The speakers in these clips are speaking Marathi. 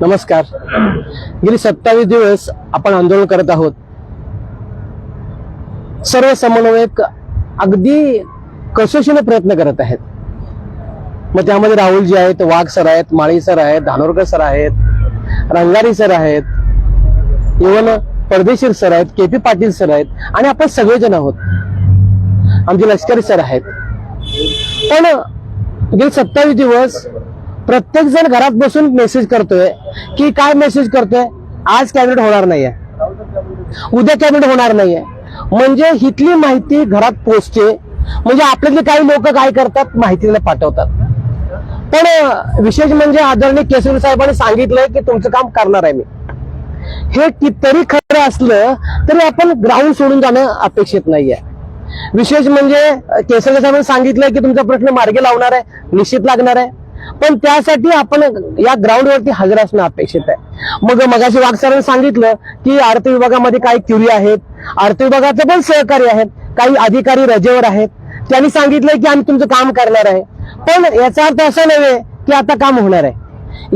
नमस्कार. गेली सत्तावीस दिवस आपण आंदोलन करत आहोत. सर्व समन्वयक अगदी कसोशीने प्रयत्न करत आहेत. मग त्यामध्ये राहुलजी आहेत वाघ सर आहेत माळी सर आहेत धानोरकर सर आहेत रंगारी सर आहेत इवन परदेशीर सर आहेत के पी पाटील सर आहेत आणि आपण सगळेजण आहोत. आमचे लष्करी सर आहेत. पण गेले सत्तावीस दिवस प्रत्येक जण घरात बसून मेसेज करतोय की काय मेसेज करतोय? आज कॅबिनेट होणार नाहीये. उद्या कॅबिनेट होणार नाहीये. म्हणजे हितली माहिती घरात पोहोचते. म्हणजे आपल्यातले काही लोक काय करतात? माहितीला पाठवतात. पण विशेष म्हणजे आदरणीय केसरी साहेबांनी सांगितलंय की तुमचं काम करणार आहे मी. हे कितीतरी खरं असलं तरी आपण ग्राउंड सोडून जाणं अपेक्षित नाहीये. विशेष म्हणजे केसरी साहेबांनी सांगितलंय की तुमचा प्रश्न मार्गी लावणार आहे निश्चित लागणार आहे. पण त्यासाठी आपण या ग्राउंडवरती हजर असणं अपेक्षित आहे. मग मगाशी वाघ सरांनी सांगितलं की अर्थ विभागामध्ये काही क्युरी आहेत. अर्थ विभागाचे पण सहकारी आहेत. काही अधिकारी रजेवर आहेत. त्यांनी सांगितलंय की आम्ही तुमचं काम करणार आहे. पण याचा अर्थ असा नव्हे की आता काम होणार आहे.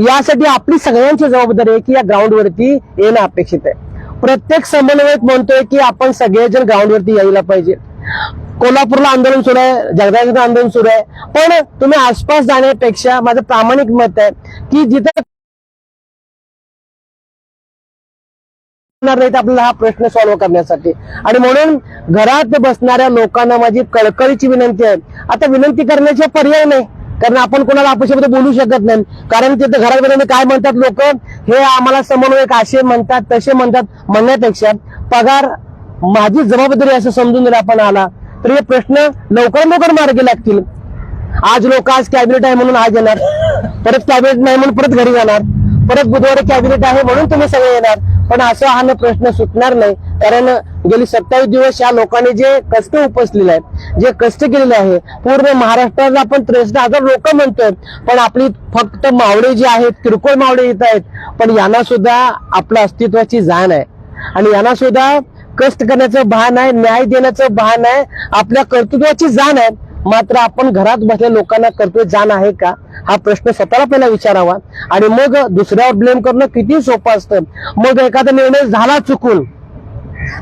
यासाठी आपली सगळ्यांची जबाबदारी आहे की या ग्राउंडवरती येणं अपेक्षित आहे. प्रत्येक समन्वयक म्हणतोय की आपण सगळेजण ग्राउंडवरती यायला पाहिजे. कोल्हापूरला आंदोलन सुरू आहे जगदाचं आंदोलन सुरू आहे. पण तुम्ही आसपास जाण्यापेक्षा माझं प्रामाणिक मत आहे की जिथे आपल्याला हा प्रश्न सॉल्व्ह करण्यासाठी. आणि म्हणून घरात बसणाऱ्या लोकांना माझी कळकळीची विनंती आहे. आता विनंती करण्याचे पर्याय नाही. कारण आपण कोणाला अपेक्षेमध्ये बोलू शकत नाही. कारण तिथे घरात बसणारे काय म्हणतात लोक? हे आम्हाला समन्वयक असे म्हणतात तसे म्हणतात म्हणण्यापेक्षा पगार माझी जबाबदारी असं समजून जर आपण आला तर हे प्रश्न लवकर लवकर मार्गी लागतील. आज लोक आज कॅबिनेट आहे म्हणून आज येणार. परत कॅबिनेट नाही म्हणून परत घरी जाणार. परत बुधवारी कॅबिनेट आहे म्हणून तुम्ही सगळे येणार. पण असं हा न प्रश्न सुटणार नाही. कारण गेली सत्तावीस दिवस या लोकांनी जे कष्ट उपसलेले आहेत जे कष्ट केलेले आहे पूर्ण महाराष्ट्राला आपण त्रेसष्ट हजार लोक म्हणतोय. पण आपली फक्त मावळे जे आहेत किरकोळ मावळे येत आहेत पण यांना सुद्धा आपल्या अस्तित्वाची जाण आहे. आणि यांना सुद्धा कष्ट करण्याचं भान आहे न्याय देण्याचं भान आहे आपल्या कर्तृत्वाची जाण आहे. मात्र आपण घरात बसल्या लोकांना कर्तव्य जाण आहे का? हा प्रश्न स्वतःला पहिला विचारावा. आणि मग दुसऱ्यावर ब्लेम करणं किती सोपं असतं. मग एखादा निर्णय झाला चुकून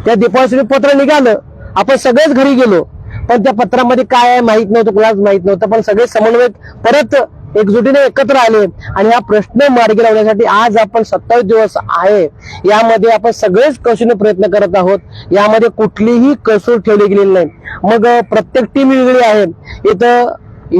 त्या डिपॉझिट पत्र निघालं आपण सगळेच घरी गेलो. पण त्या पत्रामध्ये काय आहे माहीत नव्हतं कुणाच माहीत नव्हतं पण सगळे समन्वयक परत एकजुटीने एकत्र आले आणि हा प्रश्न मार्गी लावण्यासाठी आज आपण सत्तावीस दिवस आहे. यामध्ये आपण सगळेच कसून प्रयत्न करत आहोत. यामध्ये कुठलीही कसूर ठेवली गेलेली नाही. मग प्रत्येक टीम वेगळी आहे. इथं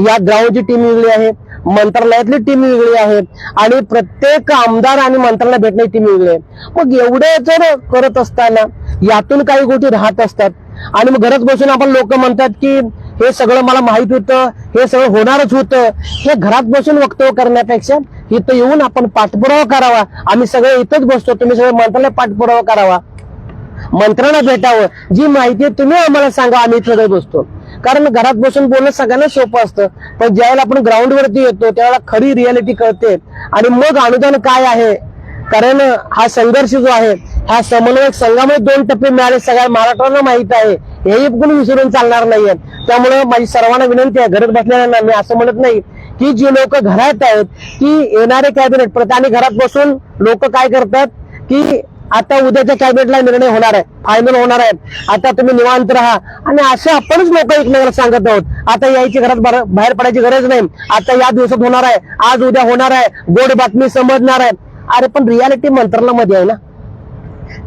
या ग्राउंडची टीम वेगळी आहे. मंत्रालयातली टीम वेगळी आहे. आणि प्रत्येक आमदार आणि मंत्रालय भेटण्याची टीम वेगळी आहे. मग एवढे जर करत असताना यातून काही गोष्टी राहत असतात. आणि मग घरात बसून आपण लोक म्हणतात की हे सगळं मला माहीत होतं हे सगळं होणारच होतं. हे घरात बसून वक्तव्य करण्यापेक्षा इथं येऊन आपण पाठपुरावा करावा. आम्ही सगळे इथंच बसतो तुम्ही सगळे मंत्रालय पाठपुरावा करावा. मंत्र्यांना भेटावं. जी माहिती आहे तुम्ही आम्हाला सांगा आम्ही इथं बसतो. कारण घरात बसून बोलणं सगळ्यांना सोपं असतं. पण ज्यावेळेला आपण ग्राउंड वरती येतो त्यावेळेला खरी रियालिटी कळते. आणि मग अनुदान काय आहे? कारण हा संघर्ष जो आहे हा समन्वयक संघामध्ये दोन टप्पे मिळाले. सगळ्या महाराष्ट्राला माहीत आहे. हेही कोणी विसरून चालणार नाहीये त्यामुळे माझी सर्वांना विनंती आहे घरात बसलेल्यांना मी असं म्हणत नाही की जी लोक घरात आहेत की येणारे कॅबिनेट प्रत आणि घरात बसून लोक काय करतात? की आता उद्याच्या कॅबिनेटला निर्णय होणार आहे फायनल होणार आहे आता तुम्ही निवांत राहा. आणि असे आपणच लोक एकमेकाला सांगत आहोत. आता यायची घरात बाहेर पडायची गरज नाही. आता या दिवसात होणार आहे आज उद्या होणार आहे. गोड बातमी समजणार आहे अरे पण रियालिटी मंत्रालयामध्ये आहे ना.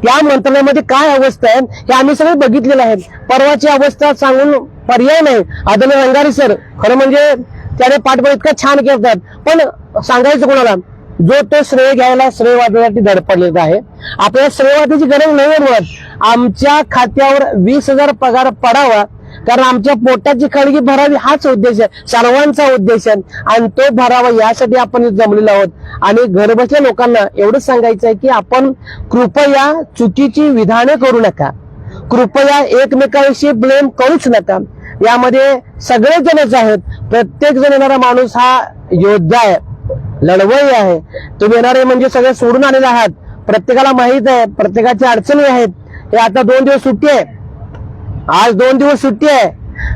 त्या मंत्रालयामध्ये काय अवस्था आहे हे आम्ही सगळे बघितलेलं आहे. परवाची अवस्था सांगून पर्याय नाही. आदरणीय रंगारी सर खरं म्हणजे त्याने पाठबळ इतकं छान करतात पण सांगायचं कोणाला जो तो श्रेय घ्यायला श्रेयवादासाठी धडपडलेला आहे. आपल्याला श्रेयवादाची गरज नाही मुळात आमच्या खात्यावर वीस हजार पगार पडावा कारण आमच्या पोटाची खळगी भरावी हाच उद्देश आहे सर्वांचा उद्देश आहे. आणि तो भरावा यासाठी आपण जमलेलो आहोत. आणि घरबसल्या लोकांना एवढंच सांगायचं आहे की आपण कृपया चुकीची विधाने करू नका. कृपया एकमेकांशी ब्लेम करूच नका. यामध्ये सगळे जणच आहेत. प्रत्येक जण येणारा माणूस हा योद्धा आहे. लढवई आहे. तुम्ही येणारे म्हणजे सगळे सोडून आलेले आहात. प्रत्येकाला माहीत आहे प्रत्येकाच्या अडचणी आहेत. हे आता दोन दिवस सुट्टी आहे. आज दोन दिवस सुट्टी आहे.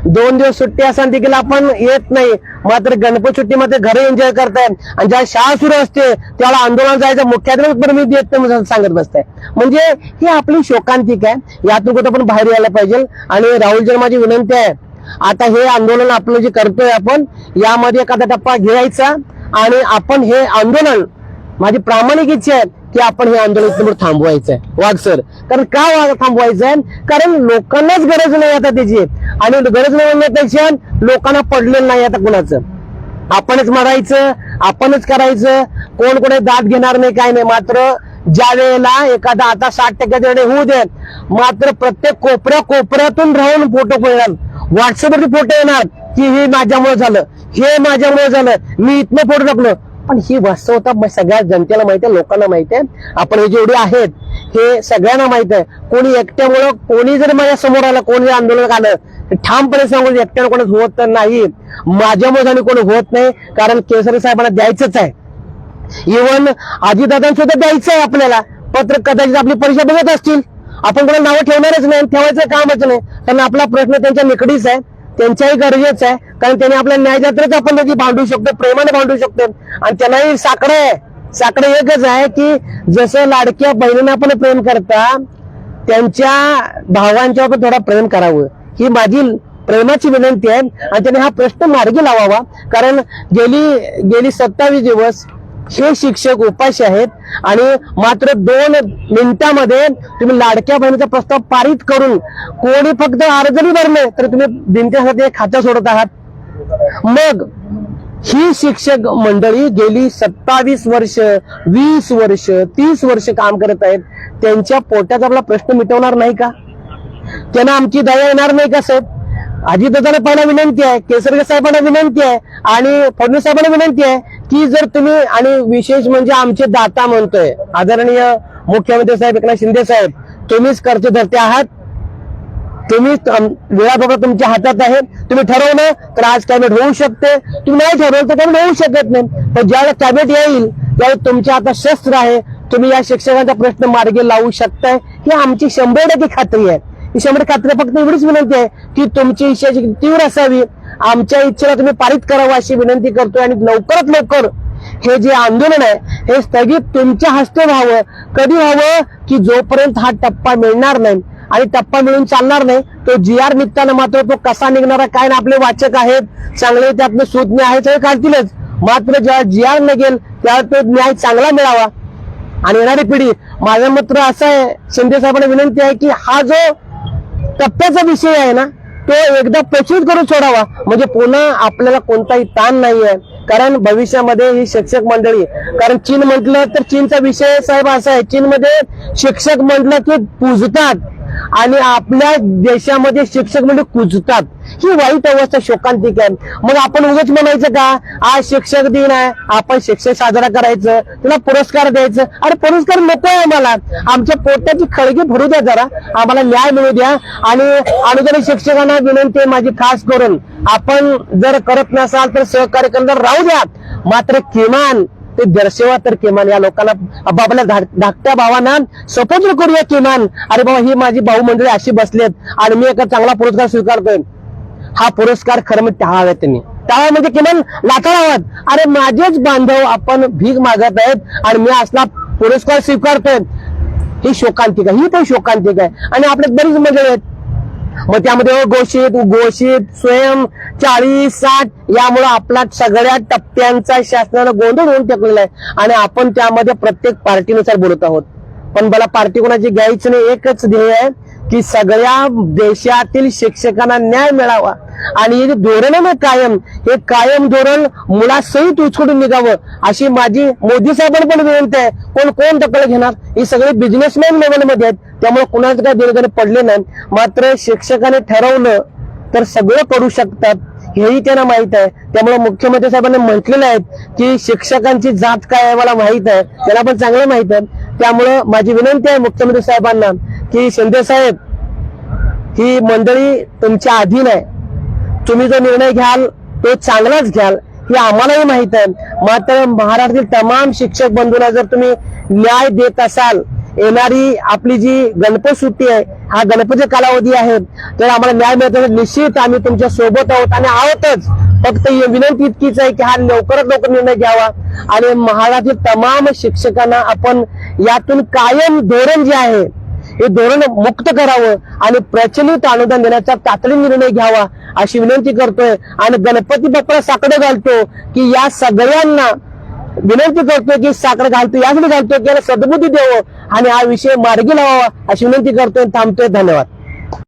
दोन दिवस सुट्टी असताना देखील आपण येत नाही. मात्र गणपती सुट्टीमध्ये घरी एन्जॉय करताय. आणि ज्या शाळा सुरू असते त्याला आंदोलन जायचं मुख्याध्यापक पण मी देत नाही म्हणून सांगत बसताय. म्हणजे ही आपली शोकांतिक आहे. यातून कुठं पण बाहेर यायला पाहिजे. आणि राहुल माझी विनंती आहे आता हे आंदोलन आपलं जे करतोय आपण यामध्ये एखादा टप्पा घ्यायचा आणि आपण हे आंदोलन माझी प्रामाणिक इच्छा आहे की आपण हे आंदोलन समोर थांबवायचं आहे वाघ सर कारण का वाघ थांबवायचं आहे कारण लोकांनाच गरज नाही आता त्याची. आणि गरज नाही त्याची लोकांना पडलेलं नाही आता कुणाचं. आपणच मरायचं आपणच करायचं. कोण कोणी दाद घेणार नाही काय नाही. मात्र ज्या वेळेला एखादा आता साठ टक्क्याच्या होऊ दे मात्र प्रत्येक कोपऱ्या कोपऱ्यातून राहून फोटो पडणार व्हॉट्सअपवरती फोटो येणार की हे माझ्यामुळे झालं हे माझ्यामुळे झालं. मी इथनं फोटो टाकलो. पण ही वास्तवता सगळ्या जनतेला माहिती आहे लोकांना माहिती आहे. आपण हे जेवढे आहेत हे सगळ्यांना माहीत आहे. कोणी एकट्यामुळं कोणी जर माझ्यासमोर आलं कोणी जर आंदोलन आलं तर ठामपणे सांगून एकट्यानं कोणी होत तर नाही. माझ्यामुळे आणि कोणी होत नाही कारण केसरी साहेबांना द्यायचंच आहे. इव्हन सुद्धा द्यायचं आहे आपल्याला. पत्र कदाचित आपली परीक्षा बघत असतील. आपण कोणाला नावं ठेवणारच नाही ठेवायचं कामच नाही. कारण आपला प्रश्न त्यांच्या निकडीच आहे. त्यांच्याही गरजेचं आहे. कारण त्यांनी आपल्या न्याययात्रेच आपण त्याची भांडू शकतो प्रेमाने भांडू शकतो. आणि त्यांनाही साकडं आहे. साकडं एकच आहे की जसं लाडक्या बहिणींना आपण प्रेम करता त्यांच्या भावांच्या पण थोडा प्रेम करावं. ही माझी प्रेमाची विनंती आहे. आणि त्याने हा प्रश्न मार्गी लावावा. कारण गेली गेली सत्तावीस दिवस हे शिक्षक उपाशी आहेत आणि मात्र दोन मिनिटांमध्ये तुम्ही लाडक्या बहिणीचा प्रस्ताव पारित करून कोणी फक्त अर्जही भरले तर तुम्ही दिनत्यासाठी एक खातं सोडत आहात. मग ही शिक्षक मंडळी गेली सत्तावीस वर्ष वीस वर्ष तीस वर्ष काम करत आहेत. त्यांच्या पोटाचा आपला प्रश्न मिटवणार नाही का? त्यांना आमची दया येणार नाही का साहेब? अजितदादांना पहिला विनंती आहे केसरकर साहेबांना विनंती आहे आणि फडणवीस साहेबांना विनंती आहे की जर तुम्ही आणि विशेष म्हणजे आमचे दाता म्हणतोय आदरणीय मुख्यमंत्री साहेब एकनाथ शिंदे साहेब तुम्हीच कर्ज धरते आहात. तुम्ही वेळाबाबत तुमच्या हातात आहे. तुम्ही ठरवलं तर आज कॅबिनेट होऊ शकते. तुम्ही नाही ठरवलं तर कॅबिनेट होऊ शकत नाही. पण ज्यावेळेला कॅबिनेट येईल त्यावेळेस तुमच्या हातात शस्त्र आहे. तुम्ही या शिक्षकांचा प्रश्न मार्गी लावू शकताय. ही आमची शंभर टक्के खात्री आहे. ही खात्री फक्त एवढीच विनंती आहे की तुमची इच्छाची तीव्र असावी. आमच्या इच्छेला तुम्ही पारित करावं अशी विनंती करतोय आणि लवकरात लवकर हे जे आंदोलन आहे हे स्थगित तुमच्या हस्ते व्हावं. कधी व्हावं? की जोपर्यंत हा टप्पा मिळणार नाही. आणि टप्पा मिळून चालणार नाही तो जी आर निघताना मात्र तो कसा निघणारा काय ना आपले वाचक आहेत चांगले त्यातनं सूज्ञ आहेत हे काढतीलच मात्र जेव्हा जी आर निघेल तेव्हा तो न्याय चांगला मिळावा. आणि येणारी पिढी माझं मात्र असं आहे शिंदे साहेबांना विनंती आहे की हा जो टप्प्याचा विषय आहे ना तो एकदा प्रचित करून सोडावा. म्हणजे पुन्हा आपल्याला कोणताही ताण नाही आहे कारण भविष्यामध्ये ही शिक्षक मंडळी कारण चीन म्हटलं तर चीनचा विषय साहेब असा आहे चीनमध्ये शिक्षक म्हटलं की पूजतात. आणि आपल्या देशामध्ये शिक्षक म्हणजे कुजतात. ही वाईट अवस्था शोकांतिक आहे. मग आपण उगच म्हणायचं का आज शिक्षक दिन आहे आपण शिक्षक साजरा करायचं तुला पुरस्कार द्यायचं. अरे पुरस्कार नको आहे आम्हाला. आमच्या पोटाची खळगी भरू द्या जरा. आम्हाला न्याय मिळू द्या. आणि अनुदानित शिक्षकांना विनंती आहे माझी खास करून आपण जर करत नसाल तर सहकार्य करणार राहू द्या. मात्र किमान ते दर्शवा तर किमान या लोकांना बाबाला धाकट्या भावांना सपोज करूया किमान. अरे बाबा ही माझी भाऊ मंडळी अशी बसलेत. आणि मी एका चांगला पुरस्कार स्वीकारतोय. हा पुरस्कार खरं म्हणजे टाळाव्यात त्यांनी. टाळा म्हणजे किमान लाथाळावात. अरे माझेच बांधव आपण भीक मागत आहेत आणि मी असला पुरस्कार स्वीकारतोय. ही शोकांतिक आहे ही पण शोकांतिक आहे. आणि आपल्यात बरीच मंडळी आहेत. मग त्यामध्ये घोषित घोषित स्वयं चाळीस साठ यामुळे आपला सगळ्या टप्प्यांचा शासनानं गोंधळ होऊन टाकलेला आहे. आणि आपण त्यामध्ये प्रत्येक पार्टीनुसार बोलत आहोत. पण मला पार्टी कोणाची घ्यायची नाही एकच ध्येय आहे. की सगळ्या देशातील शिक्षकांना न्याय मिळावा. आणि हे धोरण आहे ना कायम हे कायम धोरण मुलासहित उचकडून निघावं अशी माझी मोदी साहेबांना पण विनंती आहे. कोण कोण दखल घेणार? ही सगळे बिझनेसमॅन लेवलमध्ये आहेत. त्यामुळे कुणाचं काय देणं पडले नाही. मात्र शिक्षकाने ठरवलं तर सगळं करू शकतात हेही त्यांना माहीत आहे. त्यामुळे मुख्यमंत्री साहेबांनी म्हटलेलं आहे की शिक्षकांची जात काय आहे मला माहीत आहे. त्याला पण चांगलं माहीत आहे. त्यामुळं माझी विनंती आहे मुख्यमंत्री साहेबांना की शिंदे साहेब ही मंडळी तुमच्या अधीन आहे. तुम्ही जो निर्णय घ्याल तो चांगलाच घ्याल हे आम्हालाही माहीत आहे. मात्र महाराष्ट्रातील तमाम शिक्षक बंधूला जर तुम्ही न्याय देत असाल येणारी आपली जी गणपत सुट्टी आहे हा गणपती कालावधी आहे. तर आम्हाला न्याय मिळतो निश्चित आम्ही तुमच्यासोबत आहोत आणि आहोतच. फक्त विनंती इतकीच आहे की हा लवकरात लवकर निर्णय घ्यावा. आणि महाराष्ट्रातील तमाम शिक्षकांना आपण यातून कायम धोरण जे आहे हे धोरण मुक्त करावं आणि प्रचलित अनुदान देण्याचा तातडीने निर्णय घ्यावा अशी विनंती करतोय. आणि गणपती बाप्पाला साकडं घालतो की या सगळ्यांना विनंती करतोय की साखर घालतो यासाठी घालतोय की याला सद्बुद्धी द्यावं आणि हा विषय मार्गी लावावा अशी विनंती करतोय थांबतोय. धन्यवाद.